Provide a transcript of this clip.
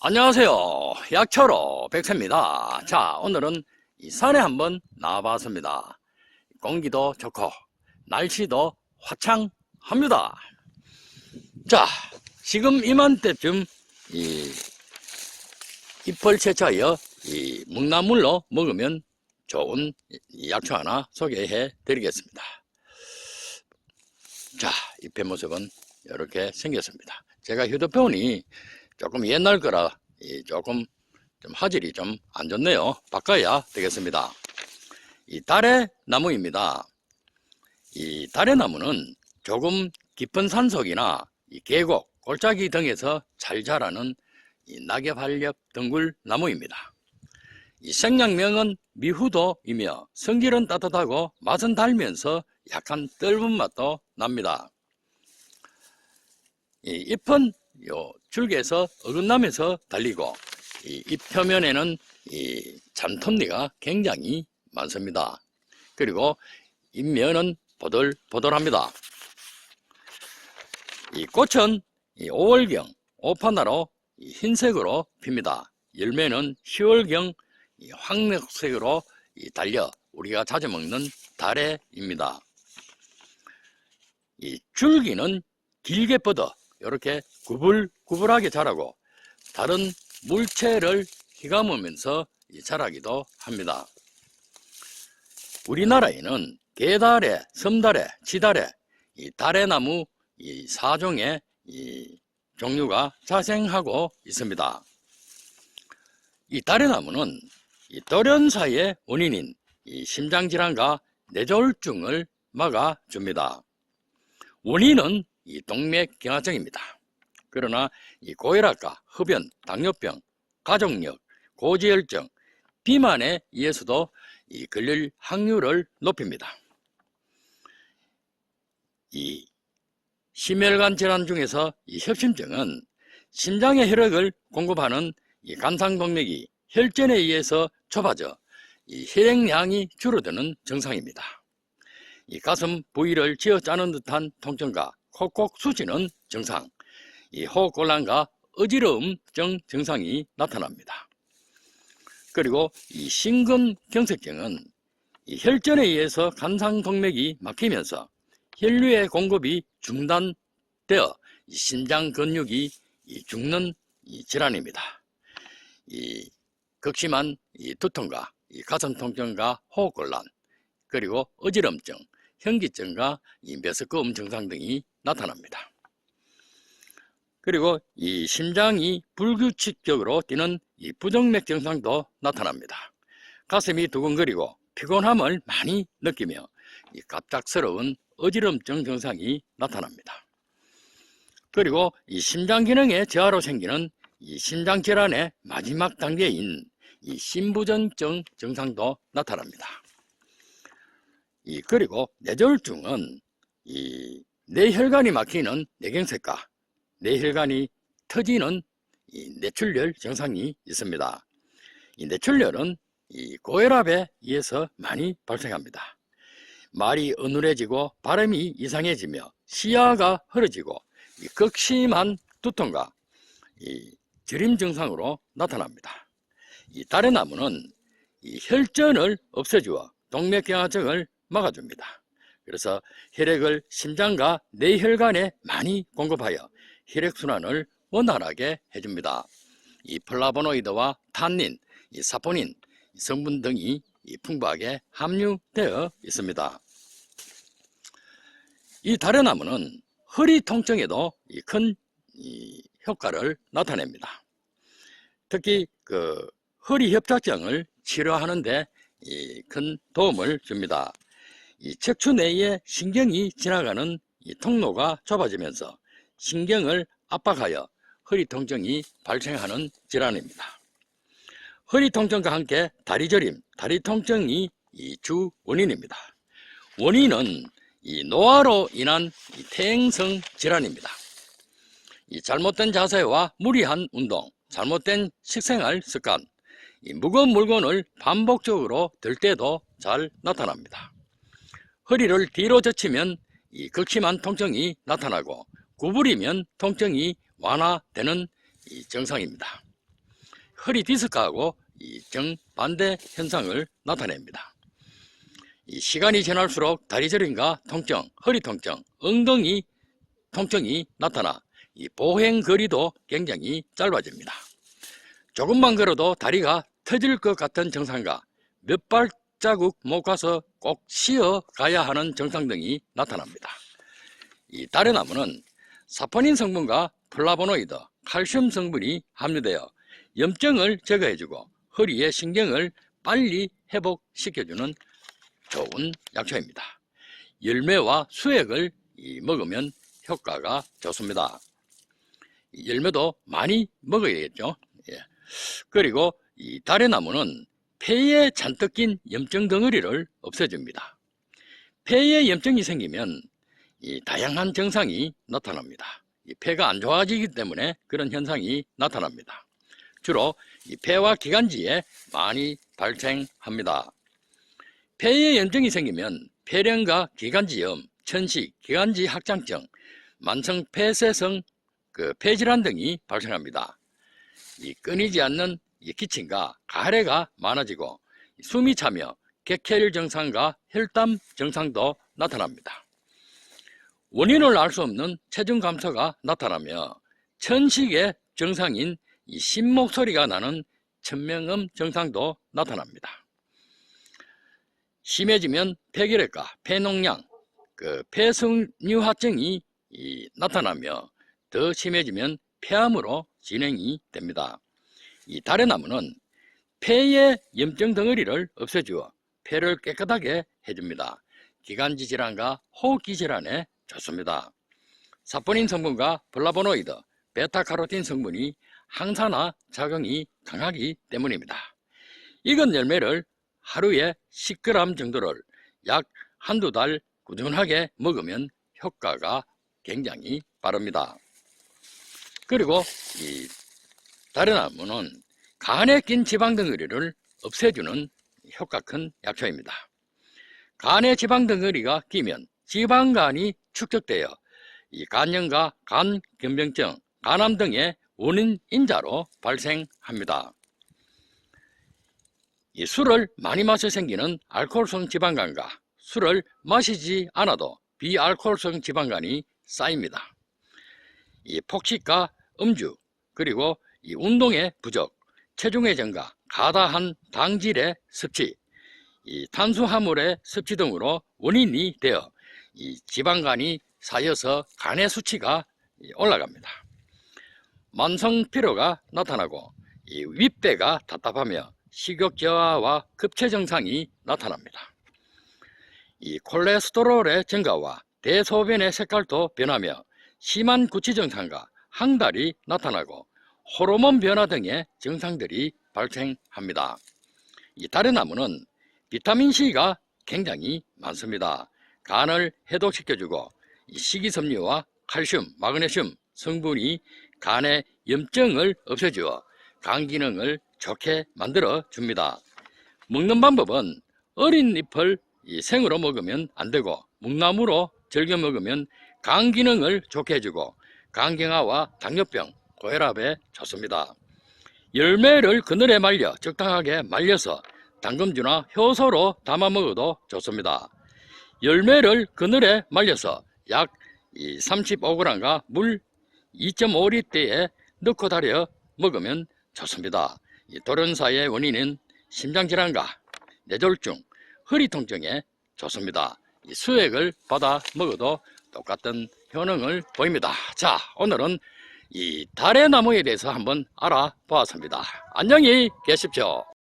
안녕하세요. 약초로 백세입니다. 자, 오늘은 이 산에 한번 나와봤습니다. 공기도 좋고, 날씨도 화창합니다. 자, 지금 이맘때쯤 이 잎을 채취하여 이 묵나물로 먹으면 좋은 이 약초 하나 소개해 드리겠습니다. 자, 잎의 모습은 이렇게 생겼습니다. 제가 휴대폰이 조금 옛날 거라 이 조금 좀 화질이 좀 안 좋네요. 바꿔야 되겠습니다. 이 달의 나무입니다. 이 달의 나무는 조금 깊은 산속이나 이 계곡, 골짜기 등에서 잘 자라는 이 낙엽한렵 덩굴 나무입니다. 이 생양명은 미후도이며 성질은 따뜻하고 맛은 달면서 약간 떫은 맛도 납니다. 이 잎은 요 줄기에서 어긋나면서 달리고 이잎 표면에는 이 잔톱니가 굉장히 많습니다. 그리고 잎면은 보들보들합니다. 이 꽃은 이 5월경 오파나로 이 흰색으로 핍니다. 열매는 10월경 이 황색으로 이 달려 우리가 자주 먹는 달래입니다. 이 줄기는 길게 뻗어 이렇게 구불구불하게 자라고 다른 물체를 휘감으면서 이 자라기도 합니다. 우리나라에는 개달래, 섬달래, 지달래, 이 달래나무 이 사종의 이 종류가 자생하고 있습니다. 이 달래나무는 이 돌연사의 원인인 이 심장질환과 뇌졸중을 막아줍니다. 원인은 이 동맥 경화증입니다. 그러나 이 고혈압과 흡연, 당뇨병, 가족력, 고지혈증, 비만에 의해서도 이 걸릴 확률을 높입니다. 이 심혈관 질환 중에서 이 협심증은 심장의 혈액을 공급하는 이 간상동맥이 혈전에 의해서 좁아져 이 혈액량이 줄어드는 증상입니다. 이 가슴 부위를 쥐어 짜는 듯한 통증과 콕콕 쑤시는 증상, 이 호흡곤란과 어지러움증 증상이 나타납니다. 그리고 이 심근경색증은 이 혈전에 의해서 간상동맥이 막히면서 혈류의 공급이 중단되어 이 심장 근육이 이 죽는 이 질환입니다. 이 극심한 이 두통과 이 가슴 통증과 호흡곤란 그리고 어지럼증, 현기증과 이 메스꺼움 증상 등이 나타납니다. 그리고 이 심장이 불규칙적으로 뛰는 이 부정맥 증상도 나타납니다. 가슴이 두근거리고 피곤함을 많이 느끼며 이 갑작스러운 어지럼증 증상이 나타납니다. 그리고 이 심장 기능의 저하로 생기는 이 심장 질환의 마지막 단계인 이 심부전증 증상도 나타납니다. 이 그리고 뇌졸중은 이 뇌혈관이 막히는 뇌경색과 뇌혈관이 터지는 이 뇌출혈 증상이 있습니다. 이 뇌출혈은 이 고혈압에 의해서 많이 발생합니다. 말이 어눌해지고 발음이 이상해지며 시야가 흐려지고 이 극심한 두통과 이 저림 증상으로 나타납니다. 이 다른 나무는 이 혈전을 없애주어 동맥경화증을 막아줍니다. 그래서 혈액을 심장과 뇌혈관에 많이 공급하여 혈액순환을 원활하게 해줍니다. 이 플라보노이드와 탄닌, 이 사포닌 성분 등이 이 풍부하게 함유되어 있습니다. 이 다래나무는 허리 통증에도 큰 효과를 나타냅니다. 특히 그 허리 협착증을 치료하는데 큰 도움을 줍니다. 이 척추 내에 신경이 지나가는 이 통로가 좁아지면서 신경을 압박하여 허리 통증이 발생하는 질환입니다. 허리 통증과 함께 다리 저림, 다리 통증이 이 주 원인입니다. 원인은 이 노화로 인한 이 퇴행성 질환입니다. 이 잘못된 자세와 무리한 운동, 잘못된 식생활 습관, 이 무거운 물건을 반복적으로 들 때도 잘 나타납니다. 허리를 뒤로 젖히면 이 극심한 통증이 나타나고 구부리면 통증이 완화되는 이 증상입니다. 허리 디스크하고 이 정반대 현상을 나타냅니다. 이 시간이 지날수록 다리 저림과 통증, 허리 통증, 엉덩이 통증이 나타나 이 보행 거리도 굉장히 짧아집니다. 조금만 걸어도 다리가 터질 것 같은 증상과 몇 발 자국 못 가서 꼭 쉬어 가야 하는 증상 등이 나타납니다. 이 다래나무는 사포닌 성분과 플라보노이드, 칼슘 성분이 함유되어 염증을 제거해주고 허리의 신경을 빨리 회복시켜주는 좋은 약초입니다. 열매와 수액을 이 먹으면 효과가 좋습니다. 이 열매도 많이 먹어야겠죠. 예. 그리고 이 다래나무는 폐에 잔뜩 낀 염증 덩어리를 없애줍니다. 폐에 염증이 생기면 이 다양한 증상이 나타납니다. 이 폐가 안 좋아지기 때문에 그런 현상이 나타납니다. 주로 이 폐와 기관지에 많이 발생합니다. 폐에 염증이 생기면 폐렴과 기관지염, 천식, 기관지 확장증, 만성 폐쇄성 그 폐질환 등이 발생합니다. 이 끊이지 않는 이 기침과 가래가 많아지고 숨이 차며 객혈 증상과 혈담 증상도 나타납니다. 원인을 알 수 없는 체중 감소가 나타나며 천식의 증상인 이 심목 소리가 나는 천명음 증상도 나타납니다. 심해지면 폐결핵과 폐농양, 그 폐성류화증이 이 나타나며 더 심해지면 폐암으로 진행이 됩니다. 이 다래나무는 폐의 염증 덩어리를 없애주어 폐를 깨끗하게 해줍니다. 기관지 질환과 호흡기 질환에 좋습니다. 사포닌 성분과 플라보노이드, 베타카로틴 성분이 항산화 작용이 강하기 때문입니다. 익은 열매를 하루에 10g 정도를 약 한두 달 꾸준하게 먹으면 효과가 굉장히 빠릅니다. 그리고 이 다래나무는 간에 낀 지방 덩어리를 없애주는 효과 큰 약초입니다. 간에 지방 덩어리가 끼면 지방간이 축적되어 이 간염과 간 변병증, 간암 등의 원인 인자로 발생합니다. 이 술을 많이 마셔 생기는 알코올성 지방간과 술을 마시지 않아도 비알코올성 지방간이 쌓입니다. 이 폭식과 음주 그리고 이 운동의 부족, 체중의 증가, 가다한 당질의 섭취, 이 탄수화물의 섭취 등으로 원인이 되어 이 지방간이 쌓여서 간의 수치가 올라갑니다. 만성 피로가 나타나고 이 윗배가 답답하며 식욕 저하와 급체 증상이 나타납니다. 이 콜레스테롤의 증가와 대소변의 색깔도 변하며 심한 구취 증상과 항달이 나타나고 호르몬 변화 등의 증상들이 발생합니다. 이 다래나무는 비타민C가 굉장히 많습니다. 간을 해독시켜주고 이 식이섬유와 칼슘, 마그네슘 성분이 간의 염증을 없애주어 간 기능을 좋게 만들어 줍니다. 먹는 방법은 어린 잎을 이 생으로 먹으면 안 되고 묵나무로 절겨 먹으면 간 기능을 좋게 해주고 간경화와 당뇨병, 고혈압에 좋습니다. 열매를 그늘에 말려 적당하게 말려서 당금주나 효소로 담아 먹어도 좋습니다. 열매를 그늘에 말려서 약 35g과 물 2.5리터에 넣고 달여 먹으면 좋습니다. 이 돌연사의 원인은 심장질환과 뇌졸중, 허리 통증에 좋습니다. 이 수액을 받아 먹어도 똑같은 효능을 보입니다. 자, 오늘은 이 달의 나무에 대해서 한번 알아보았습니다. 안녕히 계십시오.